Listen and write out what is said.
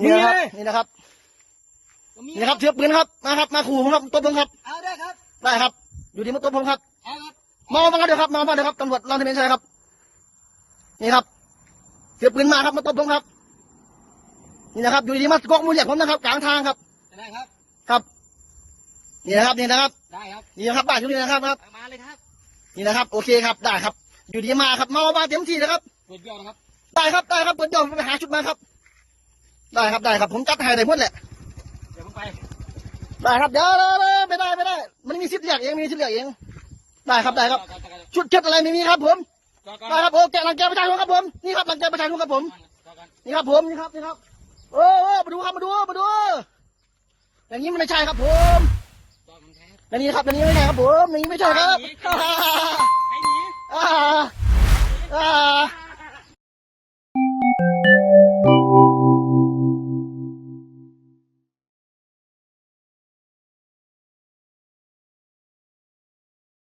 นี่นะครับมีเลยนี่นะครับก็มีนี่นะครับเชือกปืนครับมาครับมาขู่ผมครับตบผมครับเอาได้ครับได้ครับ อยู่ดีมาตบผมครับเอาครับมาเอามาเดี๋ยวครับมาเอามาเดี๋ยวครับตำรวจรองทะเบียนชัยครับ นี่ครับเชือกปืนมาครับมาตบผมครับ นี่นะครับ อยู่ดีมาเกาะมือเหยียบผมนะครับ กลางทางครับได้ครับ ครับ นี่นะครับนี่นะครับได้ครับนี่นะครับบ้านอยู่นี่นะครับครับมาเลยครับ นี่นะครับ โอเคครับได้ครับ อยู่ดีมาครับมาเอามาเต็มที่นะครับตรวจยอดนะครับได้ครับได้ครับเปิดยอมไปหาชุดมาครับ ได้ครับได้ครับผมจัดให้ได้หมดแหละเดี๋ยวผมไปได้ครับเดี๋ยวไม่ได้ไม่ได้ มันมีสิทธิ์เลือกเองมีสิทธิ์เลือกเองได้ครับได้ครับ ชุดเช็ดอะไรไม่มีครับ ผมได้ครับโอ้แกลังแกประชาชนครับผมนี่ครับหลังแกประชาชนครับผมนี่ครับผมนี่ครับนี่ครับโออมาดูครับมาดูมาดูอย่างนี้มันไม่ใช่ครับผมอย่างนี้ครับอย่างนี้ไม่ใช่ครับผมอย่างนี้ไม่ใช่ครับให้หนีอ่าอ่า